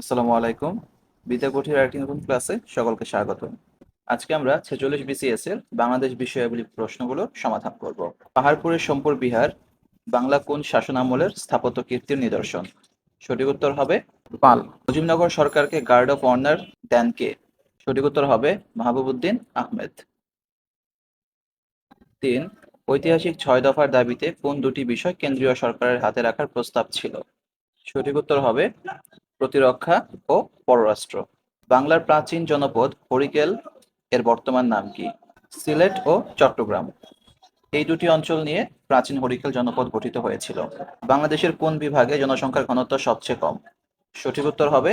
আসসালামু আলাইকুম। বিদ্যাকুঠির আরেকটি নতুন ক্লাসে সকলকে স্বাগত। আজকে আমরা ছেচল্লিশ বিসিএস এর বাংলাদেশ বিষয়াবলী প্রশ্নগুলোর সমাধান করব। পাহাড়পুরের সোমপুর বিহার, বাংলা কোন শাসন আমলের স্থাপত্য কীর্তির নিদর্শন? সঠিক উত্তর হবে পাল মুজিবনগর সরকারকে গার্ড অফ অনার দেন কে? সঠিক উত্তর হবে মাহবুবউদ্দিন আহমেদ। তিন, ঐতিহাসিক ছয় দফার দাবিতে কোন দুটি বিষয় কেন্দ্রীয় সরকারের হাতে রাখার প্রস্তাব ছিল? সঠিক উত্তর হবে প্রতিরক্ষা ও পররাষ্ট্র। বাংলার প্রাচীন জনপদ হরিকেল, এর বর্তমান নাম কি? সিলেট ও চট্টগ্রাম। এই দুটি অঞ্চল নিয়ে প্রাচীন হরিকেল জনপদ গঠিত হয়েছিল। বাংলাদেশের কোন বিভাগে জনসংখ্যার ঘনত্ব সবচেয়ে কম? সঠিক উত্তর হবে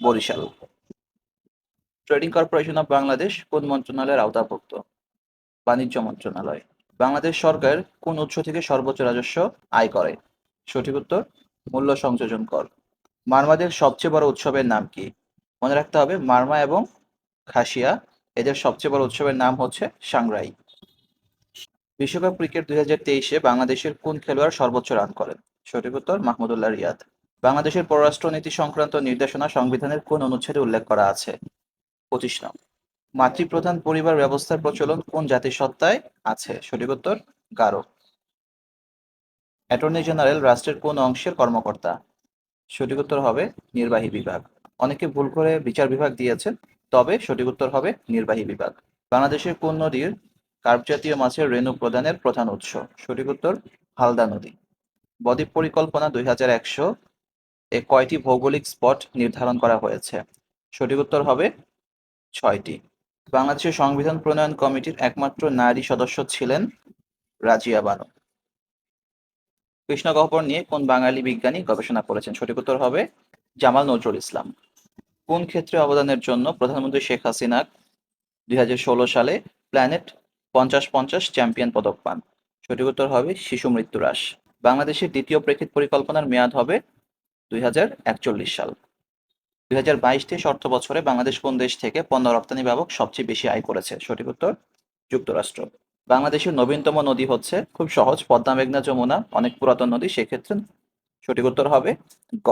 Barishal. Trading corporation of Bangladesh কোন মন্ত্রণালয়ের আওতাভুক্ত? বাণিজ্য মন্ত্রণালয়। বাংলাদেশ সরকার কোন উৎস থেকে সর্বোচ্চ রাজস্ব আয় করে? সঠিক উত্তর, মূল্য সংযোজন কর। মারমাদের সবচেয়ে বড় উৎসবের নাম কি? মনে রাখতে হবে, মারমা এবং খাসিয়া, এদের সবচেয়ে বড় উৎসবের নাম হচ্ছে সাংরাই। বিশ্বকাপ ক্রিকেট দুই হাজার তেইশে বাংলাদেশের কোন খেলোয়াড় সর্বোচ্চ রান করেন? সঠিক উত্তর, মাহমুদুল্লাহ রিয়াদ। বাংলাদেশের পররাষ্ট্রনীতি সংক্রান্ত নির্দেশনা সংবিধানের কোন অনুচ্ছেদে উল্লেখ করা আছে? পঁচিশ নং। মাতৃপ্রধান পরিবার ব্যবস্থার প্রচলন কোন জাতিসত্তায় আছে? সঠিক উত্তর, গারো। অ্যাটর্নি জেনারেল, রাষ্ট্রের কোন অংশের কর্মকর্তা? সঠিক উত্তর হবে নির্বাহী বিভাগ। অনেকে ভুল করে বিচার বিভাগ দিয়েছেন, তবে সঠিক উত্তর হবে নির্বাহী বিভাগ। বাংলাদেশের কোন নদীর কার্প জাতীয় মাছের রেণু প্রদানের প্রধান উৎস? সঠিক উত্তর, হালদা নদী। বদ্বীপ পরিকল্পনা দুই হাজার একশো এ কয়টি ভৌগোলিক স্পট নির্ধারণ করা হয়েছে? সঠিক উত্তর হবে ছয়টি। বাংলাদেশের সংবিধান প্রণয়ন কমিটির একমাত্র নারী সদস্য ছিলেন রাজিয়া বানু। কৃষ্ণগহ্বর নিয়ে কোন বাঙালি বিজ্ঞানী গবেষণা করেছেন? সঠিক উত্তর হবে জামাল নজরুল ইসলাম। কোন ক্ষেত্রে অবদানের জন্য প্রধানমন্ত্রী শেখ হাসিনা দুই হাজার ষোলো সালে প্ল্যানেট পঞ্চাশ পঞ্চাশ চ্যাম্পিয়ন পদক পান? সঠিক উত্তর হবে শিশু মৃত্যু হ্রাস। বাংলাদেশের দ্বিতীয় প্রেক্ষিত পরিকল্পনার মেয়াদ হবে দুই হাজার একচল্লিশ সাল। দুই হাজার বাইশ তেইশ অর্থ বছরে বাংলাদেশ কোন দেশ থেকে পণ্য রপ্তানি ব্যাপক সবচেয়ে বেশি আয় করেছে? সঠিক উত্তর, যুক্তরাষ্ট্র। বাংলাদেশের নবীনতম নদী হচ্ছে খুব সহজ, পদ্মা মেঘনা যমুনা, অনেক পুরাতন নদী, সেক্ষেত্রে সঠিক উত্তর হবে গ।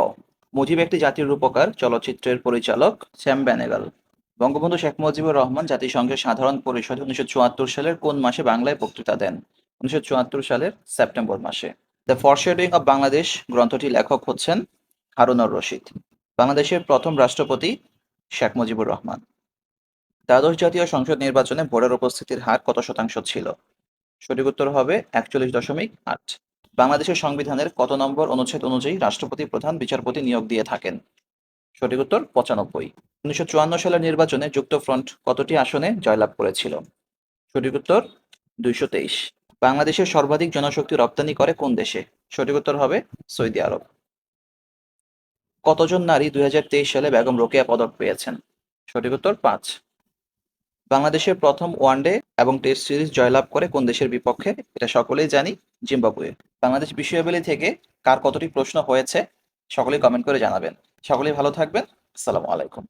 মুজিব একটি জাতির রূপকার, চলচ্চিত্রের পরিচালক শ্যাম ব্যানেগাল বঙ্গবন্ধু শেখ মুজিবুর রহমান জাতিসংঘের সাধারণ পরিষদ উনিশশো চুয়াত্তর সালের কোন মাসে বাংলায় বক্তৃতা দেন? উনিশশো চুয়াত্তর সালের সেপ্টেম্বর মাসে। দ্য ফরশেডিং অব বাংলাদেশ গ্রন্থটি লেখক হচ্ছেন হারুনর রশিদ। বাংলাদেশের প্রথম রাষ্ট্রপতি শেখ মুজিবুর রহমান। দ্বাদশ জাতীয় সংসদ নির্বাচনে ভোটের উপস্থিতির হার কত শতাংশ ছিল? সঠিক উত্তর হবে একচল্লিশ দশমিক আট। বাংলাদেশের সংবিধানের কত নম্বর অনুচ্ছেদ অনুযায়ী রাষ্ট্রপতি, প্রধান বিচারপতি নিয়োগ দিয়ে থাকেন? সঠিক উত্তর পঁচানব্বই। উনিশশো চুয়ান্ন সালের নির্বাচনে যুক্তফ্রন্ট কতটি আসনে জয়লাভ করেছিল? সঠিক উত্তর দুইশো তেইশ। বাংলাদেশের সর্বাধিক জনশক্তি রপ্তানি করে কোন দেশে? সঠিক উত্তর হবে সৌদি আরব। কতজন নারী দুই হাজার তেইশ সালে বেগম রোকেয়া পদক পেয়েছেন? সঠিক উত্তর পাঁচ। বাংলাদেশের প্রথম ওয়ানডে এবং টেস্ট সিরিজ জয়লাভ করে কোন দেশের বিপক্ষে, এটা সকলেই জানি, জিম্বাবুয়ে। বাংলাদেশ বিশ্ববিদ্যালয় থেকে কার কতটি প্রশ্ন হয়েছে, সকলেই কমেন্ট করে জানাবেন। সকলেই ভালো থাকবেন, আসসালামু আলাইকুম।